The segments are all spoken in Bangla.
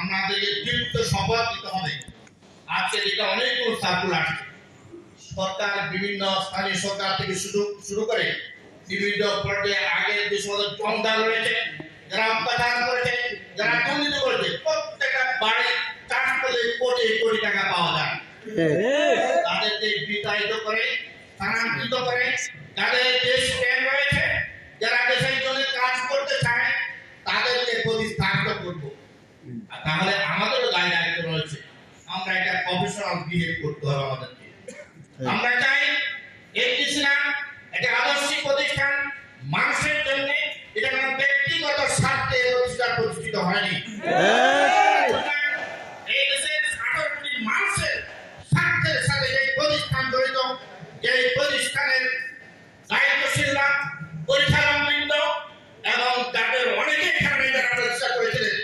আমাদের দীর্ঘ শপথ নিতে হবে। আজকে যেটা অনেকগুলো সার্কুল সরকার বিভিন্ন স্থানীয় সরকার থেকে শুরু শুরু করে বিভিন্ন পর্যায়ে আগের যে সমস্ত জমদার রয়েছে যারা অত্যাচার করেছে যারা দুর্নীতি করেছে প্রত্যেকটা বাড়ি চাষ করলে কোটি কোটি টাকা পাওয়া যায়। তাদেরকে বিতাড়িত করে স্থানান্তরিত করে যাদের দেশ রয়েছে যারা দেশের জন্য কাজ করতে চায় তাদেরকে প্রতিস্থাপিত করব আর তাহলে আমাদেরও দায় দায়িত্ব রয়েছে আমরা একটা প্রফেশনাল বিহেভ করতে হবে আমাদেরকে। আমরা চাই এফডিসি না একটা আদর্শিক প্রতিষ্ঠান মানুষের জন্য এটা কোনো ব্যক্তিগত স্বার্থে প্রতিষ্ঠান প্রতিষ্ঠিত হয়নি। এই দেশের আঠারো কোটি মানুষের স্বার্থের সাথে এই প্রতিষ্ঠান জড়িত এই প্রতিষ্ঠানের দায়িত্বশীলরা পরিচালনবৃন্দ এবং তাদের অনেকে এখানে যারা প্রতিষ্ঠা করেছিলেন।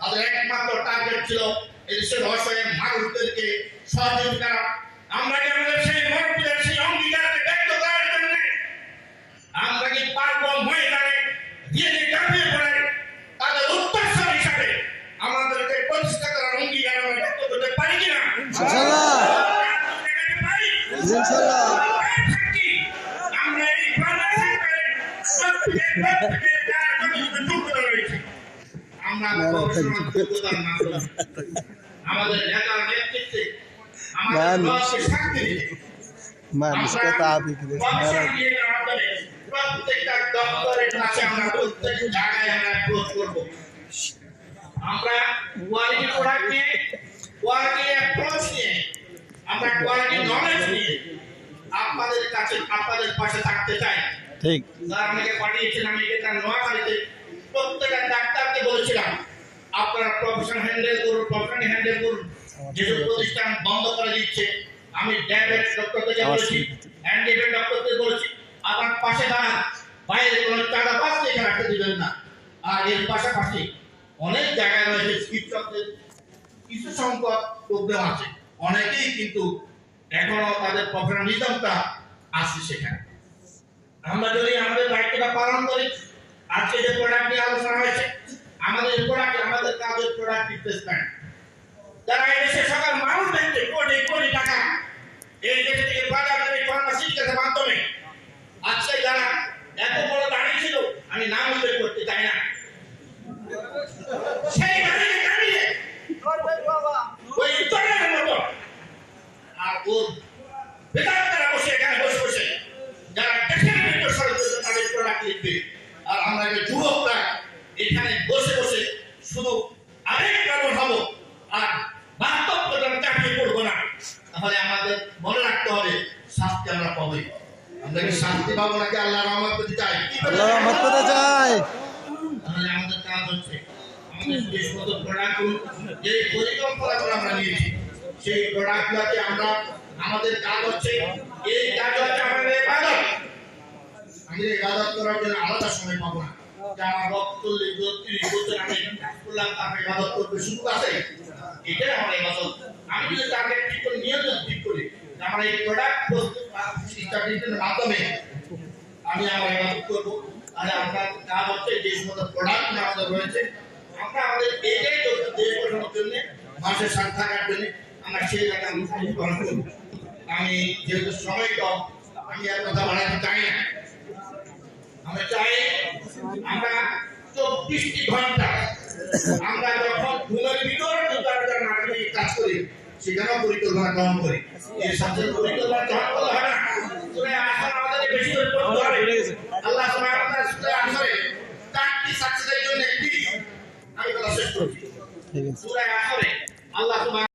তাদের একমাত্র টার্গেট ছিল এই দেশের মানুষদেরকে সহযোগিতা আমরা কি আমাদের সেই মরপুরের সেই অঙ্গীকারকে ব্যক্ত করার জন্য আমরা কি পারব ময়দানে গিয়ে দাঁড়িয়ে পড়ে তাদের উত্তরসর হিসাবে আমাদেরকে প্রতিষ্ঠা করার অঙ্গীকার আমরা ব্যক্ত করতে পারি কিনা? আমরা এই আমরা মানুষ। কত প্রত্যেকটা দপ্তরের কাছে আমরা প্রত্যেক জায়গায় আমরা অ্যাপ্রোচ করব। আমরা কোয়ালিটি প্রোডাক্ট নিয়ে কোয়ালিটি অ্যাপ্রোচ নিয়ে আমরা কোয়ালিটি নলেজ নিয়ে আপনাদের কাছে আপনাদের পাশে থাকতে চাই। ঠিক। স্যার আমাকে পাঠিয়েছেন আমি এটা নোয়াখালীতে প্রত্যেকটা ডাক্তারকে বলেছিলাম আপনারা প্রফেশন হ্যান্ডেল করুন প্রফেশন হ্যান্ডেল করুন। যেসব প্রতিষ্ঠান বন্ধ করে দিচ্ছে আমি ডায়াবেটিস ডক্টরকে বলেছি অ্যান্টিবায়োটিক ডক্টরকে বলেছি আপনার পাশে দাঁড়ান বাইরে কোনো চাঁদা পাচ্ছে এখানে রাখতে দিবেন না। আর এর পাশাপাশি অনেক জায়গায় রয়েছে চিকিৎসকদের কিছু সংখ্যক প্রবলেম আছে। অনেকেই কিন্তু এখনও তাদের প্রফেশনালিজমটা আছে সেখানে। আমরা যদি আমাদের দায়িত্বটা পালন করি আজকে যে প্রোডাক্ট নিয়ে আলোচনা হয়েছে আমাদের প্রোডাক্ট আমাদের কাজের প্রোডাক্ট রিপ্লেসমেন্ট যারা এই দেশের সকল মানুষ দেখছে কোটি কোটি টাকা। এই দেশ থেকে বাজার করে ফার্মাসিউটিক্যালের মাধ্যমে। আজকে যারা এত বড় দাঁড়িয়ে ছিল, আমি নাম উল্লেখ করতে চাই না। সেই দাঁড়িয়ে দাঁড়িয়ে ওই ইতরের মতো। আর ওর বেকাররা শুধু আরেক কারণ হব আর বাস্তব প্রধান চাকরি করব না। তাহলে আমাদের মনে রাখতে হবে শাস্তি আমরা পাবই। আমরা কি শাস্তি পাবো নাকি আল্লাহ রহমত পেতে চাই? আল্লাহ রহমত পেতে চাই। তাহলে আমাদের কাজ হচ্ছে আমাদের যে প্রোডাক্ট আমরা নিয়েছি সেই প্রোডাক্টগুলোকে আমরা আমাদের কাজ হচ্ছে এই কাজ হচ্ছে আমাদের ইবাদত। আমি ইবাদত করার জন্য আলাদা সময় পাবো না। আমি মাধ্যমে আমি আমার ইবাদত করব। হচ্ছে যে সমস্ত প্রোডাক্ট আমাদের রয়েছে, আমরা আমাদের দেশ গঠনের জন্য, মানুষের সাথে থাকার জন্য, আমরা সেই জায়গায় আমি যেহেতু সময় কম, আমি আর কথা বাড়াতে চাই না আমি চাই আমরা চব্বিশটি ঘণ্টা। আমরা যখন ঘুমের ভিতরে দুটার মাধ্যমে কাজ করি সেখানেও পরিকল্পনা গ্রহণ করি। এর সাথে পরিকল্পনা গ্রহণ করলে হয় না। তবে আসলে আমাদেরকে বেশি করে পড়তে হবে। আল্লাহ সুবহানাহু ওয়া তাআলা সূরা আসরে চারটি সাকসেসের জন্য একটি। আমি কথা শেষ করছি। সূরা আসরে আল্লাহ সুবহানাহু